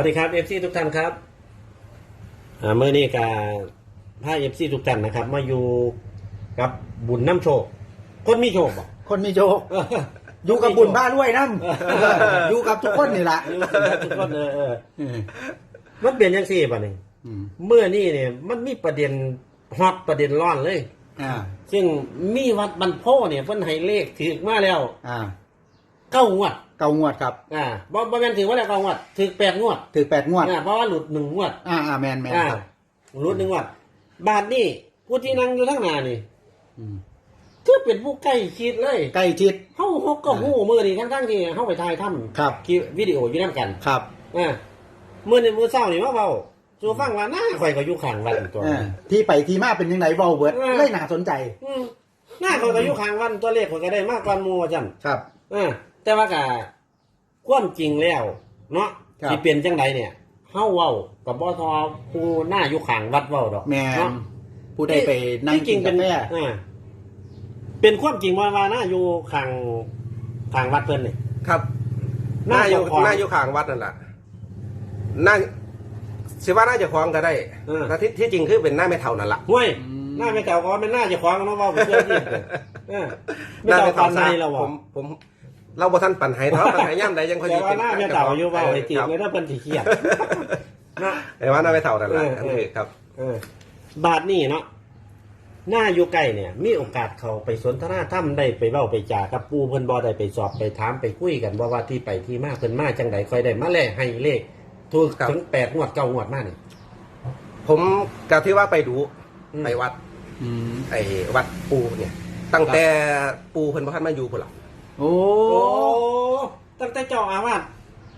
วัสดีครับเอฟซีทุกท่านครับอ่าเมื่อนี้กับพาเอฟซีทุกท่านนะครับ มาอยู่กับบุญน้ำโชค คนมีโชคบ่คนมีโชคอยู่กับบุญบ้าด้วยน้ำอยู่กับทุกคนนี่แหละอยู่กับทุกคนเออเออมันเป็นยังสี่ป่ะนี่อืมเมื่อนี่เนี่ยมันมีประเด็นฮอตประเด็นร้อนเลยอ่าซึ่งมีวัดบันโพเนี่ยเพิ่นให้เลขถือมาแล้วอ่าเก้างวด เกางวดครับอ่าบ่บ่แม่นถือว่าแล้วเก้างวดถือแปดงวดถือแปดงวดอ่าเพราะว่าหลุดหนึ่งงวด อ่าอ่าแมนแมนอ่าครับรู้หนึ่งว่าบาทนี่ผู้ที่นั่งอยู่ทั้งหน้านี่อืมคือเป็นผู้ใกล้ชิดเลยใกล้ชิด เฮาเฮาก็หูมือนี่ทั้งทั้งๆที่เฮาไปถ่ายทำครับ คลิปวิดีโออยู่นํกันครับอ่ามื้อนี้มื้อเช้านี่มาเว้าสู่ฟังว่าหน้าข่อยก็อยู่ข้างวัดอีกตัว อ่าที่ไปที่มาเป็นยังไงเบาเบิร์ดเออเลยน่าสนใจอืมหน้าข่อยก็อยู่ข้างวัดตัวเลขข่อยก็ได้มากกว่าหมู่ว่าซั่นครับอ่าแต่ว่าก็ ความจริงแล้ว เนาะครับสิเป็นจังไดเนี่ยเฮาเว้ากับบ่ทอผู้หน้าอยู่ข้างวัดเว้าดอกแมนเนาะ ผู้ได้ไปนั่งที่จกิรินเป็กานแฟอ่าเป็นความจริงว่าว่าน่าอยู่ข้างข้างวัดเพิ่นนี่ครับหน่าน้าอยู่จะคลองหน้าอยู่ข้างวัดนั่นแหละหน้าสิว่าน่าจะคล้องก็ได้เออ แต่ที่ที่จริงคือเป็นหน้าไม่เท่านั่นแหละ ห้วยหน้าไม่เก่าก็เป็นหน้าจะคว้างเนาะว่าเป็นเพื่อนที่เออไม่เก่าปันในเราผบอกมผม เราบ่ท่านปันไหเท่าปันไหย่ำใดยังค่อยแต่สิว่าหน้าไม่เก่าอยู่เว่าไอ้ตีครับไม่ได้เป็นที่เขียดนะแต่ว่าหน้าไม่เท่านั่นแหละเอออันเออนี้ครับเออบาทนี่เนาะหน้าอยู่ใกล้เนี่ย มีโอกาสเขาไปสนทนาถ้ำได้ไปเว้าไปจากับปูเพิ่นบ่ได้ไปสอบไปถามไปคุยกันว่าว่าที่ไปที่มาเพิ่นมาจังไดค่อยได้มาแลให้เลขถูกครับถึงแปดงวดเก้างวดมานี่ผมกับที่ว่าไปดูอืมไปวัดอืมไอ้วัดปูเนี่ย ตั้งแต่ปูเพิ่นบ่ทันมาอยู่พุ่นหรอก โอ้ โอ้ตั้งแต่เจ้าอาวาส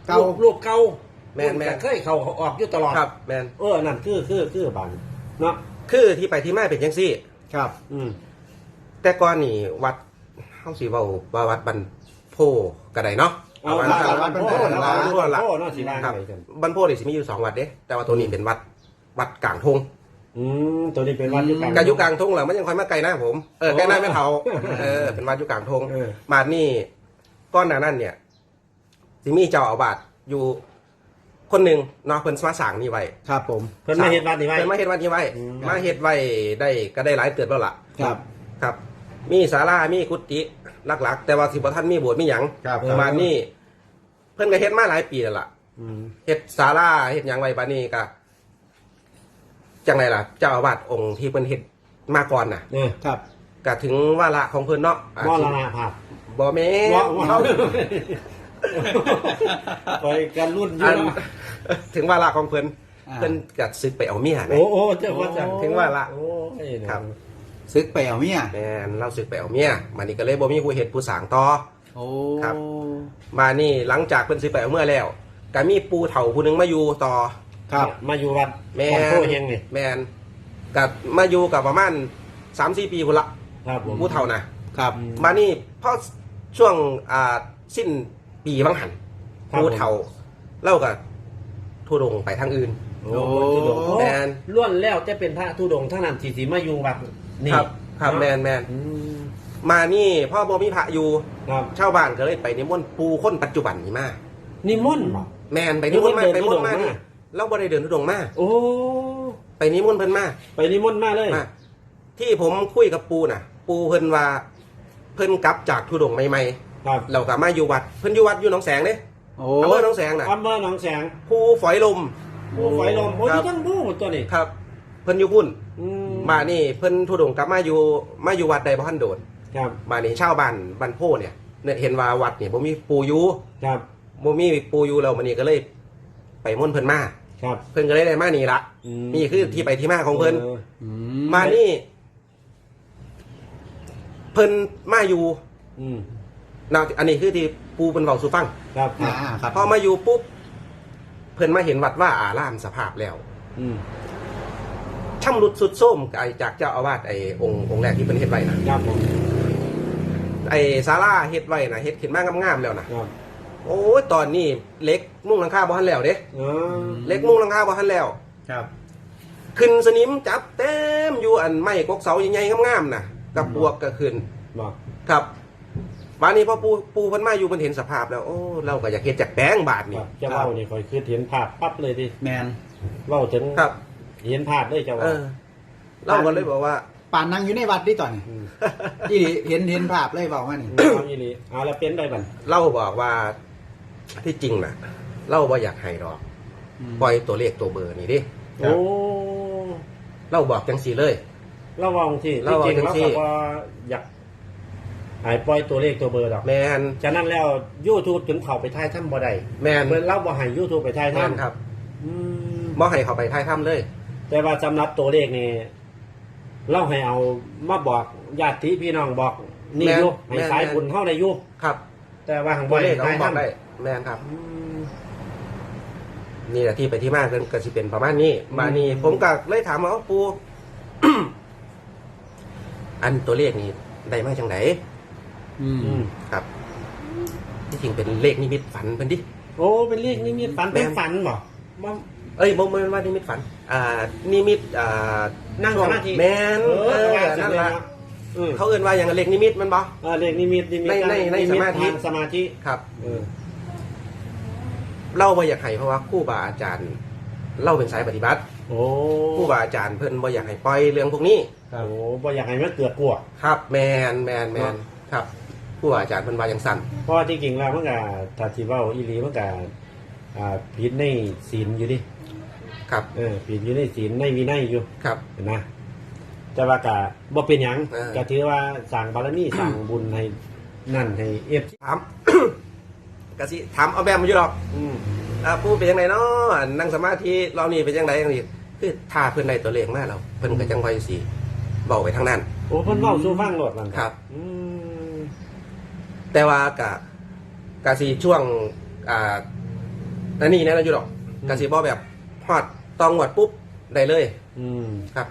เก่าลูกลูกเก่าแม่นแม่น เคยเขาออกอยู่ตลอดครับแมนเออนั่นคือคือคือบางเนาะคือที่ไปที่มาเป็นจังซี่ ครับ อืมแต่ก่อนนี่วัดเฮาสิเว้าว่าวัดบันโพก็ได้เนาะเอาวัวัดดวัดบันโพโพนะนะวัวัดดโพโพละเนาะสิว่าครับไงกันบันโพนี่สิมีอยู่สองวัดเด้แต่ว่าตัวนี้เป็นวัดวัดกลางทง อืมตัวนี้เป็นวัดอยู่กลางกายุกลางทงแหละมันยังค่อยมาไกลหน้าผมเออโอ้ใกล้หน้าไม่เท่าเออเป็นวัดอยู่กลางทงเออมาดนี่ก้อนหนานั่นเนี่ยสิมีเจ้าอาวาสอยู่คนหนึ่งเนาะเพิ่นมาสร้างนี่ไว้ครับผมเพิ่นมาเฮ็ดวัดนี่ไว้เพิ่นมาเฮ็ดวัดนี่ไว้อืมมาเฮ็ดไว้ได้ก็ได้หลายเติบแล้วล่ะครับ ครับ มีศาลามีกุฏิหลักๆ แต่ว่าสิบ่ทันมีโบสถ์มีหยังครับประมาณนี้เพิ่นก็เฮ็ดมาหลายปีแล้วล่ะอืมเฮ็ดศาลาเฮ็ดหยังไว้บัดนี้ก็ จังไดล่ะ เจ้าอาวาสองค์ที่เพิ่นเฮ็ดมาก่อนน่ะเนี่ยครับก็ถึงวาระของเพิ่นเนาะอะมรณภาพบ่แม่นว่าว่าเขา ไปกันรุ่นออัยู่นเนาะถึงวาระของเพิ่นอ่า เพิ่นก็ซึกไปเอาเมียแหม โอ้โอ้เจ้าว่าจังถึงว่าละโอ้ยเนาะครับ ซึกไปเอาเมียแม่นเราซึกไปเอาเมียมานี่ก็เลยบ่มีผู้เฮ็ดผู้สร้างต่อ โอ้ครับ มานี่หลังจากเพิ่นซึกไปเอาเมื่อแล้วก็มีปู่เฒ่าผู้หนึงมาอยู่ต่อ ครับ มาอยู่วัดแม่ของนโพเฮงนี่แม่นก็มาอยู่กับประมาณ3-4ปีพุ่นละครับผมผู้เฒ่าน่ะครับมานี่พอช่วงอ่าสิ้นปีบางหันครับผู้เฒ่าเล่ากับทุดงไปทางอื่นโอ้ทุดงค์แม่นล้วนแล้วจะเป็นพระธุดงค์ทั้งนั้นที่สิมาอยู่วัดนี่ครับครับแมนแมนอืมมานี่พ่อบ่มีพระอยู่ครับชาวบ้านก็เลยไปนิมนต์ปูคนปัจจุบันนี่มานิมนต์บ่แมนไปนิมนต์มานิมนต์เดินไปนิมนต์มาทุดงค์มานี่ เราบ่ได้เดินทุดงค์มาโอ้ ไปนิมนต์เพิ่นมาไปนิมนต์มาเลย มาที่ผมคุยกับปูน่ะ ปูเพิ่นว่า เพิ่นกลับจากทุดงค์ใหม่ครับๆเราก็มาอยู่วัดเพิ่นอยู่วัดอยู่หนองแสงเด้โอ้อำเภอหนองแสงน่ะอำเภอหนองแสงภูฝอยลมผู้ไฟลมโอ้ยครับทั้งผู้ตัวนี้ครับ เพิ่นอยู่พุ่นอืมมานี่เพิ่นทุดงค์กลับมาอยู่มาอยู่วัดใดบ่ทันโดนครับ มานี่ชาวบ้านบ้านโพเนี่ยเนี่ยเห็นว่าวัดเนี่ยบ่มีปูอยู่ ครับบ่มีปูอยู่แล้วมันนี่ก็เลย ไปม่วนเพิ่นมา ครับ เพิ่นก็เลยได้มานี่ละอืม นี่คือที่ไปที่มาของเพิ่นอออืมานี่ เพิ่นมาอยู่อืมนะอันนี้คือที่ปูเพิ่นเว้าสู่ฟังครับคอ่ารับครับพอมาอยู่ปุ๊บเพิ่นมาเห็นวัดว่าอารามสภาพแล้ว อืมช่ำรุดสุดโทรมไอ้จากเจ้าอาวาสไอ้องค์องค์แรกที่เพิ่นเฮ็ดไว้นะครับผมไอ้ศาลาเฮ็ดไว้นะเฮ็ดขึ้นมางามๆแล้วนะครับ โอ้ยตอนนี้เหล็กมุ้งหลังคาบ่ทันแล้วเด้อ๋อเหล็กมุ้งหลังคาบ่ทันแล้ว ครับ ขึ้นสนิมจับเต็มอยู่อันไม้กกเสาใหญ่ๆงามๆน่ะ กับปวกก็ขึ้น บอกครับวันนี้พอปูปูเพิ่นมาอยู่เพิ่นเห็นสภาพแล้ว โอ้ เราก็อยากเฮ็ดจากแป้งบาทคนี่รับเจ้าเว้านี่คอยคือเห็นภาพปั๊บเลยดิแมนเว้าถึงครับ เห็นภาพเลยเจ้าเอเว้าอ เราก็เลยบอกว่า ป่านนั่งอยู่ในวัดดิตอนนี้ที่เห็นเห็นภาพเลยบอกว่านี่เอาอีหลีเอาแล้วเป็นได้บัดเราบอกว่า ที่จริงน่ะเราบ่อยากให้ดอกปล่อยตัวเลขตัวเบอร์นี่ดิโอ้เราบอกจังสีเลยเราเว้าที่เราที่เว้าจริงจังเราสิก็บ่อยากหายปล่อยตัวเลขตัวเบอร์ดอกแมนฉะนั้นแล้ว YouTube ถึงเข้าไปถ่ายทำบ่ได้แมนเหมือนเราบ่ให้ YouTube ไปถ่ายแมทำนครับอืมบ่ให้เขาไปท้ายถ้ำเลย แต่ว่าสำหรับตัวเลขนี่เราให้เอามาบอกญาติพี่น้องบอกนี่แม่นอยุให้แม่นสายแม่นบุญเท่าในยุครับ แต่ว่าหังตัวบ่เลให้ขเขาทายบอกได้ทำ แมนครับอืมนี่แหละที่ไปที่มาเพิ่นก็สิเป็นประมาณนี้มานี่อืมผมก็เลยถามว่าปู อันตัวเลขนี้ได้มาจังไหนอืมอืมครับ ที่จริงเป็นเลขนิมิตฝันเพิ่นดิ โอ้ เป็นเลขนิมิตฝันเป็นแม่นฝันบ่บ่ เอ้ยบ่แม่นว่านิมิตฝัน อ่า นิมิต อ่านั่นั่งสมาธิแม่นเอเอออว่าจันั่งนเลยล่ะเนาะอืมเขาเอิ้นว่าอย่างเลขนิมิตแมันบ่ เออเลขนิมิตนิมิตในในในนิสมาธิ ทงสมาธิ ครับ เออ เล่าบ่อยากให้เพราะว่าครูบาอาจารย์เล่าเป็นสายปฏิบัติโอ้ครูบาอาจารย์เพิ่นบ่อยากให้ปล่อยเรื่องพวกนี้โอ้บ่อยากให้มันเกิดกลัว ครับแมนแมนแมนเนาะครับครูบาอาจารย์เพิ่นว่าจังสั่นเพราะว่าที่จริงแล้วมันก็ถ้าที่เว้าอีหลีมันก็อ่าผิดในศีลอยู่ดิครับเออผิดอยู่ในศีลในวินัยอยู่ครับ เห็นนะแต่ว่าก็บ่เป็นหยังเออ ก็ถือว่าสั่งบารมีสั่งบุญให้นั่นให้เอฟ ถาม กะสิถามเอาแบบมาอยู่ดอกอืมอ่าผู้เป็นยังไงเนาะนั่งสมาธิเรานี่เป็นยังไงจังซี่คือถ้าเพิ่นได้ตัวเลขมาแล้วเพิ่นก็จังไว้สิเว้าไปทางนั้น โอ้เพิ่นเว้าสู่ฟังโลดมันครับ อืมแต่ว่ากะกะสิช่วงอ่านั่นนี่นะอยู่ดอกกะสิบ่แบบฮอดตองหวดปุ๊บได้เลย อืมครับ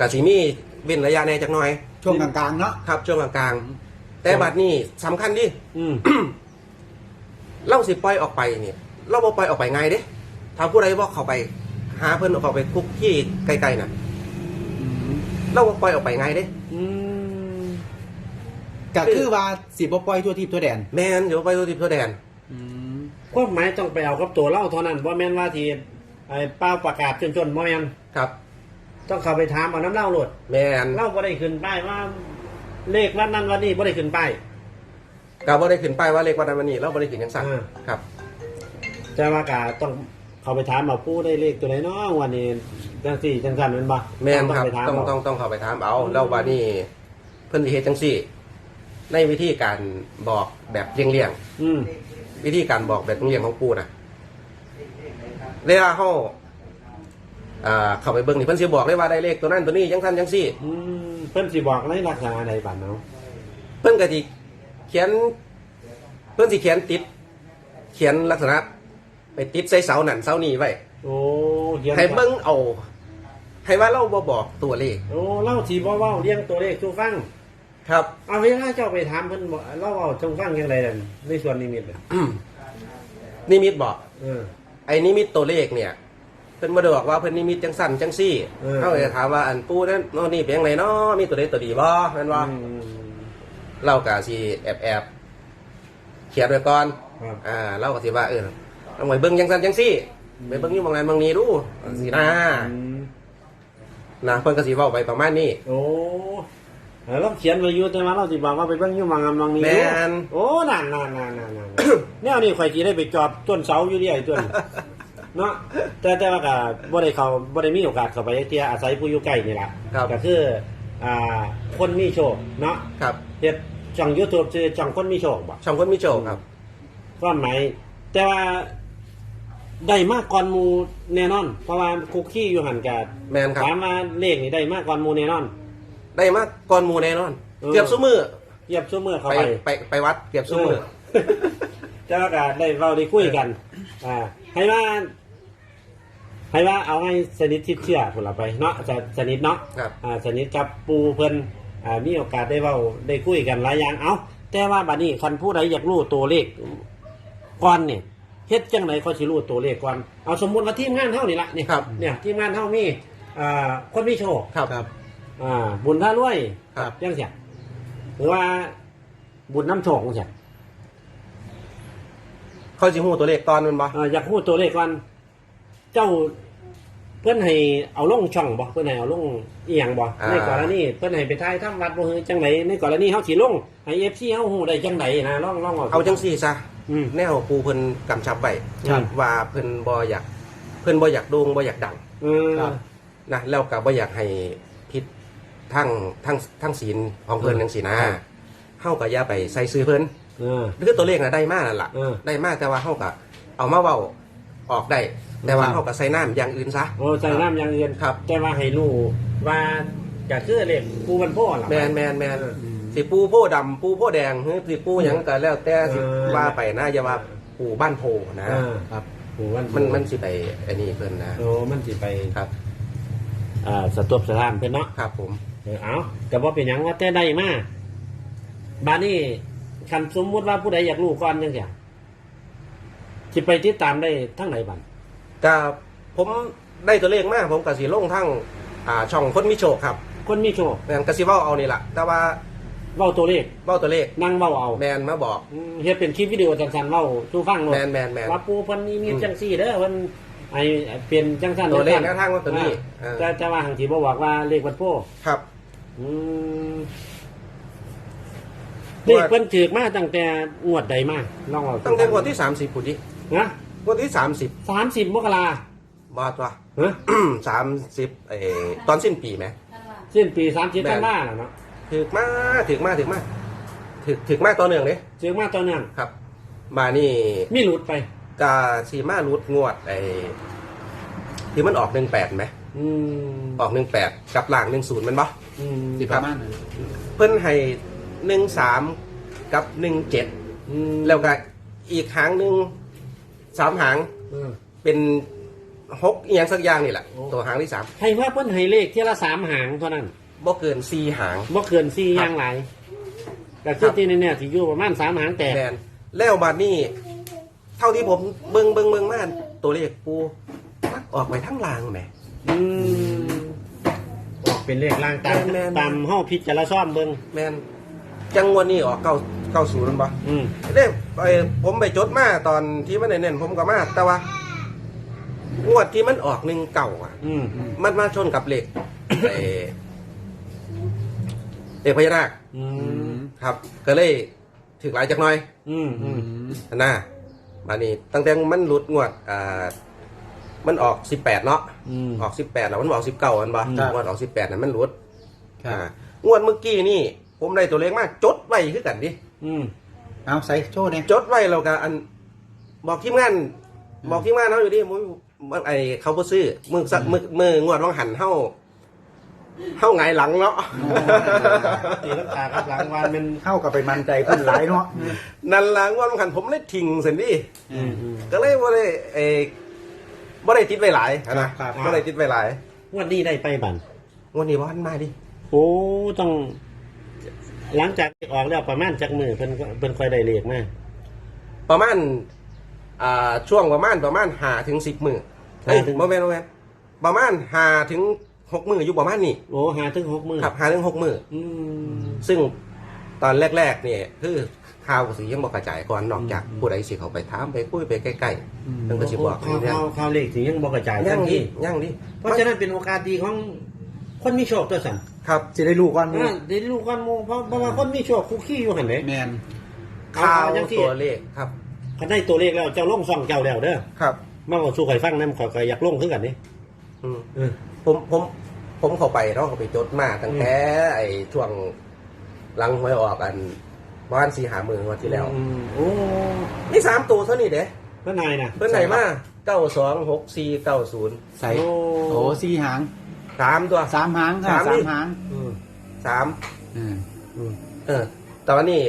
กะสิมีเว้นระยะแหน่จักหน่อย ช่วงกลางๆเนาะครับช่วงกลางๆแต่บัดนี้สำคัญดิ อืม เล่าสิปล่อยออกไปเนี่ยเราบ่ปล่อยออกไปง่ายเด้ถ้าผู้ใดบ่เข้าไปหาเพิ่นเอาเข้าไปคุกที่ไกลๆน่ะเราบ่ปล่อยออกไปง่ายเด้อืมก็คือว่าสิบ่ปล่อยทั่วทิพย์ทั่วแดน แม่นเดี๋ยวไปตัวทิพย์ตัวแดนความหมายต้องไปเอากับตัวเล่าเท่านั้นบ่แม่นว่าที่ไอ้เป้าประกาศจนๆบ่แม่นครับ ต้องเข้าไปถามเอาน้ำเล่าโลดแม่นเล่าบ่ได้ขึ้นป้ายว่า เลขวันนั้นวันนี้บ่ได้ขึ้นป้าย ก็บ่ได้ขึ้นป้ายว่าเลขวันนั้นวันนี้เราบ่ได้ขึ้นจังซั่นอ่า ครับ แต่ว่ากาต้องเข้าไปถามเอาผู้ได้เลขตัวไหนเนาะวันนี้จังสี่จังสันแมันบ่แม่นครับไปถามต้องเอาต้องต้องเข้าไปถามเอาแล้วว่านี่เพิ่นสิเฮ็ดจังซี่ ในวิธีการบอกแบบเลี่ยงๆ อืมวิธีการบอกแบบเรียงของปูนะเวลาเขาอ่าเข้าไปเบิ้งนี่เพิ่นสิบอกเลยว่าได้เลขตัวนั้นตัวนี้ยังทันยังซี่ อืมเพิ่นสิบอกในลักษณะใดบัดเนาะเพิ่นก็สิ เขียนเพิ่นสิเขียนติด เขียนลักษณะ ไปติดใส่เสานั่นเสานี่ไว้โอ้เขียนให้เบิ้งเอาให้ว่าเราบ่บอกตัวเลข โอ้เล่าสิบ่เว้าเรียงตัวเลขสู่ฟัง ครับ เอาเวลาเจ้าไปถามเพิ่นบ่เล่าเว้าจงฟังจังไดนั่นในส่วนนิมิตน่ะนิมิตบอกเออ ไอ้นิมิตตัวเลขเนี่ยเพิ่นบ่ได้บอกว่าเพิ่นนิมิตจังสั่นจังซี่เออ เขาจะถามว่าอันปูนั้นโน่นนี่เป็นจังไดเนาะมีตัวใดตัวดีบ่แม่นว่า อืม เราก็สิแอบแอบเขียนไว้ก่อนครับ อ่าเราก็สิว่าเออต้องไปเบิ่งจังซั่นจังซี่ไปเบิ่งอยู่บางนั้นบางนี้ดูสินะอืมนะเพิ่นก็สิเว้าไปประมาณนี้ โอ้เออเราเขียนไว้อยู่แต่ว่าเราสิบอกว่าไปเบิ่งอยู่บางอันบางนี้แม่น โอ้นั่นนั่นนั่นนั่นนั่น แนวนี้ข่อยสิได้ไปจอบต้นเสาอยู่เดียวไอ้ต้นเนาะแต่แต่ว่าก็บ่ได้เขาบ่ได้มีโอกาสเข้าไปเที่ยอาศัยผู้อยู่ใกล้นี่ล่ะครับ ก็คืออ่าคนมีโชคเนาะ ครับ เฮ็ดช่อง YouTube ชื่อช่องคนมีโชคบ่ช่องคนมีโชคครับ ความหมายแต่ว่าได้มากก่อนหมู่แน่นอน เพราะว่าคุกกี้อยู่หันกันแม่นครับ ถามว่าเลขนี่ได้มากก่อนหมู่แน่นอน ได้มาก่อนหมู่แน่นอน เออ เกือบซุมื้อเทียบชั่วเมื่อเข้าไปไปไปไปวัดเกือบซุมื้อแต่ว่าก็ได้เว้าได้คุยกัน อ่า ให้ว่า ให้ว่าเอาให้สนิททิดเชื่อพุ่นละไปเนาะจะสนิทเนาะ ครับ อ่าสนิทกับปูเพิ่น อ่ามีโอกาสได้เว้าได้คุยกันหลายอย่างเอาแต่ว่าบัดนี้คันผู้ใดอยากรู้ตัวเลขก่อนเนี่ยเฮ็ดจังไหนเขาสิรู้ตัวเลขก่อนเอาสมมุติว่าทีมงานเฮานี่ละนี่ครับ เนี่ยทีมงานเฮามีอ่าคนมีโชคครับครับ อ่าบุญท่ารวยครับ จังเสียหรือว่าบุญน้ำโชคจังซี่เขาสิฮู้ตัวเลขตอนมันบ่เอ่ออยากพูดตัวเลขก่อนเจ้า เพิ่นให้เอาลงช่องบ่เพิ่นให้เอาลงอีหยังบ่ในกรณีเพิ่นให้ไปถ่ายทำวัดบ่ฮือจังไดในกรณีเฮาสิลงให้ FC เฮาฮู้ได้จังไดนะลองลองเอาจังซี่ซะอืม แนวปูเพิ่นกำชับไว้ครับ ว่าเพิ่นบ่อยากเพิ่นบ่อยากโด่งบ่อยากดังเออครับ นะแล้วก็บ่อยากให้ผิดทั้งทั้งทั้งศีลของเพิ่นจังซี่นะครับ เฮาก็อย่าไปใส่ซื้อเพิ่นเออ คือตัวเลขน่ะได้มานั่นล่ะเออ ได้มาแต่ว่าเฮาก็เอามาเว้า ออกได้ แต่ว่าครับเฮาก็ใส่น้ำอย่างอื่นซะโอ้ใจน้ำอย่างอื่นครับ แต่ว่าให้รู้ว่าจะคือเลขปูมันพ่อล่ะแมนแมนแมนเออสิปูโพดำปูโพแดงหรือสิปูหยังก็แล้วแต่สิเออว่าไปนะอย่าว่าปูบ้านโพนะเออครับปูมันมันมันสิไปอันนี้เพิ่นนะโอ้มันสิไปครับอ่าสตบสถานเพิ่นเนาะครับ ผมเออเอาแต่ว่าเป็นหยังว่าแต่ได้มาบาดนี้คันสมมุติว่าผู้ใดอยากรู้ก่อนจังซี่ สิไปติดตามได้ทั้งไหนบัดก็ผมได้ตัวเลขมาผมก็สิลงทั้งอ่าช่องคนมีโชคครับคนมีโชคแมนก็สิเว้าเอานี่ล่ะแต่ว่าเว้าตัวเลขเว้าตัวเลขนั่งเว้าเอาแมนมาบอกอืมเฮ็ดเป็นคลิปวิดีโอจังๆเว้าสู่ฟังโลแมดนแมนแมน ว่าปูเพิ่นนี่มีอืมจังซี่เด้อเพิ่นไอ้เปลี่ยนจังซั่นตัวเลขจัแนงวทางว่าตัวนี้อ่าเออแต่แต่ว่าหังสิบ่บอกว่าเลขวัดโพครับ อืมเลขเพิ่นถือมาตั้งแต่งวดใดมาลองเอาตั้งแต่งวดที่ 30พุ่นดิ นะงวดที่30 30มกราบ่ตัวฮะ30เอ่อตอนสิ้นปีไหมสิ้นปี30แม่นธันวาแล้วเนาะถึกมาถึกมาถึกมาถึกถึกมาต่อเนื่องเด้ถือมาตอนนั้นครับ มานี่มีหลุดไปกาซีมารูดงวดไอ้ที่มันออกหนึ่งแปดไหมอืมออกหนึ่งแปดกับหลังหนึ่งศูนย์มันปะอืมสิประมาณนั้นเพิ่นให้หนึ่งสามกับหนึ่งเจ็ดอืมแล้วก็อีกหางหนึ่ง สามหางเออเป็นหกอหย่างสักอย่างนี่แหละโอ้ ตัวหางที่สามให้ว่าเพิ่นให้เลขเที่ยละสามหางเท่านั้นบ่เกินสี่หาง บ่เกิน4อครับย่างหลายก็คือที่นี่เนี่ยสิอยู่ประมาณสามหางแตกแมนแล้วบาดนี้ เท่าที่ผมเบิ่งเบิ่งเบิ่งมาตัวเลขปูออกไปทั้งลางแหม อืมออกเป็นเลขล่างตามแม่นๆ ตามเฮาพิจารณาซ่อมเบิ่งแมนจังงวดนี้ออกเก้า เก้าศูนย์ปะอืมเด้ไอ้ผมไปจดมาตอนที่มันเน้นๆผมก็มาแต่ว่างวดที่มันออกหนึ่งเก่าอะ อืมมันมาชนกับเหล็กไอ้เอกพญานาคอืมครับ ก็เลยถึกหลายจักหน่อยอืมอืมนะมานี่ตั้งแต่มันหลุดงวดอ่ามันออกสิบแปดเนาะอืม ออกสิบแปดแล้วมันออกสิบเก้าอันบ่ครับ งวดออกสิบแปดน่ะมันหลุดครับ อ่างวดเมื่อกี้นี่ ผมได้ตัวเลขมาจดไว้คือกันดิ อืมเอาใส่โชว์เนี่ยจดไว้แล้วก็อัน บอกทีมงาน บอกทีมงานเขาอยู่ดิมึงมันไอเขาบ่ซื้อมือสักมือมืองวดว่างหันเฮาเฮาไงายหลังเนาะตีลังกากับหลังวานมันเข้ากับไปมันใจคนหลายเนาะนั่นล่ะงวดว่างหันผมเลยทิ้งเสินดิอืมอืมก็เลยบ่ได้เออบ่ได้ติดไว้หลายอะนะครับบ่ได้ติดไว้หลาย งวันนี้ได้ไปบันงวดนี้บ่ทันมาดิโอ้ต้อง หลังจากออกแล้วประมาณจักมือเพิ่นก็เพิ่นค่อยได้เลขมาประมาณอ่าช่วงประมาณประมาณ5ถึง10มื้อเอ้ย5ถึงบ่แม่นบ่แม่นประมาณ5ถึง6มื้ออยู่ประมาณนี้โอ้หาถึงหกมือครับ5ถึง6มื้ออืมซึ่งตอนแรก ๆ เนี่ยคือข่าวสียังบอกกระจายก่อนนอกจากผู้ใดสิเขาไปถามไปคุยไปใกล้ๆนั่นก็สิบอกข่าวเนี่ยข่าวข่าวเลขสิยังบ่กระจายย่างทันดิทีย่างดิเพราะฉะนั้นเป็นโอกาสดีของคนมีโชคตัวสัน ครับสิได้รู้ก่อนหมูอ่าได้รู้กันหมู่เพราะเพราะว่าคนมีโชคคุกขี้อยู่หั่นเด้ แมนข่าวจังซี่ตัวเลขครับ คันได้ตัวเลขแล้วเจ้าลงซ่องเจ้าแล้วเด้อครับ มาบอกสู่ข่อยฟังนำข่อยก็อยากลงคือกันนี่อืมเออผมผมผมเข้าไปเนาะเข้าไปจดมาตั้งแต่ไอ้ช่วงหลังหวยออกอันประมาณสี่หามือวันที่แล้ว อืมโอ้นี่สามตัวเท่านี้เด้เพิ่นนายน่ะเพิ่นไหนมาเก้าสองหกสี่เก้าศูนย์ใส่โอ้โอ้สี่หาง สามตัว สามหางค่ะสามสานี่ มหางอืมสามอืมอืมเออแต่ว่านี่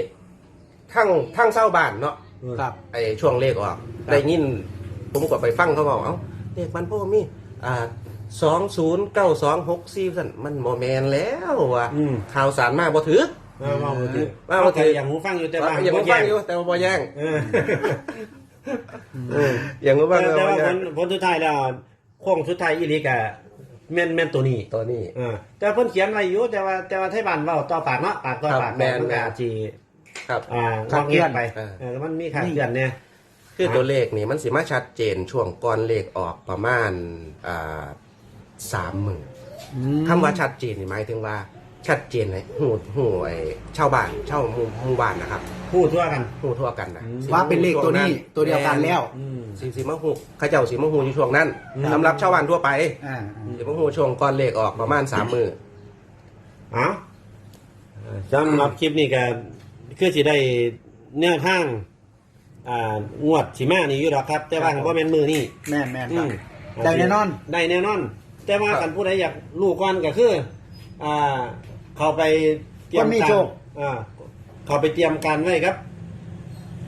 ทั้งทั้งเศร้าบ้านเนาะครับ ไอ้ช่วงเลขออกได้ยิน ผมก็ไปฟังเขาบอกเอ้าเลขมันพ่อมีอ่าสองศูนย์เก้าสองหกสี่สันมันโมแมนแล้วว่ะอืม ข่าวสารมากบ่ถือมามาบ่ถือมาบ่ถือ อย่างหูฟังอยู่แต่ว่าอย่างบ่ผมแย่ฟังงอยู่แต่ว่าบ่แย่งเออเอออย่างผมฟัแต่งแต่แต่ว่าว่าบ่ผแย่ลงผลสุดท้ายแล้วโค้งสุดท้ายอีหลีกะ แม่นแม่นตัวนี้ตัวนี้ เออแต่เพิ่นเขียนไว้อยู่แต่ว่าแต่ว่าไทยบ้านเว้าต่อปากเนาะปากต่อครับปากแม่น มันแม่ก็นอาจสิครับอ่าครังบอเงียบไปเออเออมันมีขาดเดือนเนี่ย คือตัวเลขนี่มันสิมาชัดเจนช่วงก่อนเลขออกประมาณอ่าสามหมื่นอืมคำว่าชัดเจนนี่หมายถึงว่า ชัดเจนเลยหูหูไอ้ชาวบ้านชาวหมู่หมู่บ้านนะครับพูดทั่วกัน หูทั่วกันนะอืม สิว่าเป็นเลขตัวนี้ช่งตัวเดียวกันแล้ว อืม สีสีมะหูเข้าเจ้าสีมะหูอยู่ช่วงนั้นอืม สำหรับชาวบ้านทั่วไปอ่าสีมะหูช่วงก่อนเลขออกประมาณสามมือ เอาสำหรับคลิปนี้ก็คือสิได้แนวทาง อ่างวดสิมานี่อยู่ดอกครับ แต่ว่าครับบ่แม่นมือนี่แม่นแม่นคอืรับ มได้แน่นอน ได้แน่นอน แต่ว่าครับ กันผู้ใดอยากรู้ก่อนก็คือ อ่า เขาไปเตรียมคนมีการโชค อ่าเขาไปเตรียมการไว้ครับ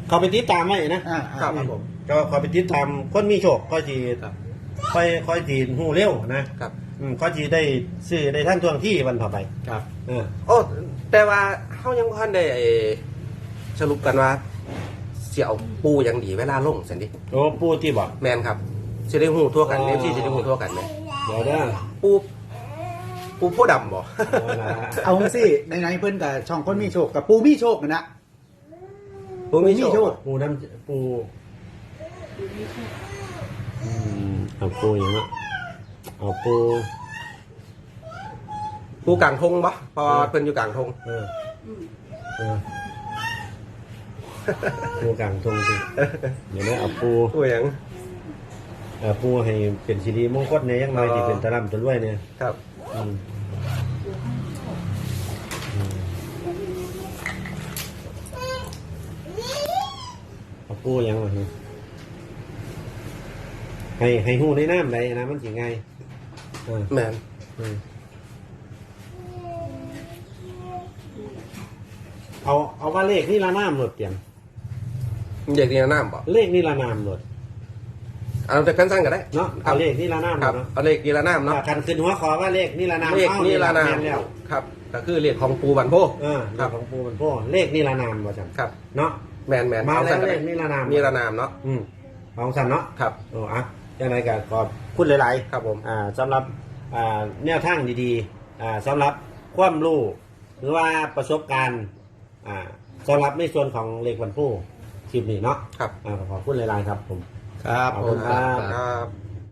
เขาไปติดตามไว้นะอ่าอ่าครับผม ก็เขาไปติดตามคนมีโชคก็จีครับ ค่อยค่อยจีหูเร็วนะครับ อืมก็จีได้ซื้อได้ท่านทวงที่วันต่อไป ครับ เออ โอ้แต่ว่าเขายังพันได้ไอ้สรุปกันว่าเสี่ยวปูอย่างดีเวลาลงสันดิโอ้ปูที่บอก แมนครับสิได้หูทั่วกันอ๋อเอฟซีสิได้หูทั่วกันไหมเดี๋ยวเด้อปู ปูผู้ดำบ่เอาละเอาสิในไหนๆเพิ่นกับช่องคนมีโชคกับปูมีโชคนะนะปูมีปูมีโชโชคคปูน้ำปูอืมเอาปูอย่างนั้นเอาปูปูกลางทงบ่เพอเพิ่นอยู่กลางทงเออเออปูกลางทงสิเดี๋ยวนี้เอาปูปูหยัง เออปูให้เป็นสิริมงคลเนี่ยยังไงอ๋อที่เป็นตะล่ำตะรวยเนี่ยครับอืมอืม เอาปูยังวะเนี่ยให้ให้หูในน้ำไหลนะมันสิไงเออแมนเออเอาเอาว่าเลขนี่ละน้ำหลดเตรียมเด็กนี่น้ำบ่เลขนี่ละน้ำหลด เอาแต่กันสั้นก็ได้เนาะครัเอาบเลขนี่ละน้ำหคลรับดเนาะเอาเลขนี่ละน้ำเนาะคันขึ้นหัวขอว่าเลขนี่ละน้ำเลขอานี่ละน้แม่แล้วำครับ ก็คือเลขของปูบันโพเออครับของปูมันพ่อเลขนี่ละนามว่าจังครับเนาะแมนแมนมาเอาแล้สั้วนก็เลได้ขนี่ละนามนี่ละน้ำเนาะอืมของสันเนาะครับโอ้อะยังไงกันขอบคุณหลายครับผมๆอ่าสำหรับอ่าแนวทางดีๆอ่าสำหรับความรู้หรือว่าประสบการณ์อ่าสำหรับในส่วนของเลขวันผู้คลิปนี้เนาะครับอ่าขอบคุณหลายๆครับผม ครับขอบผคุมณครับ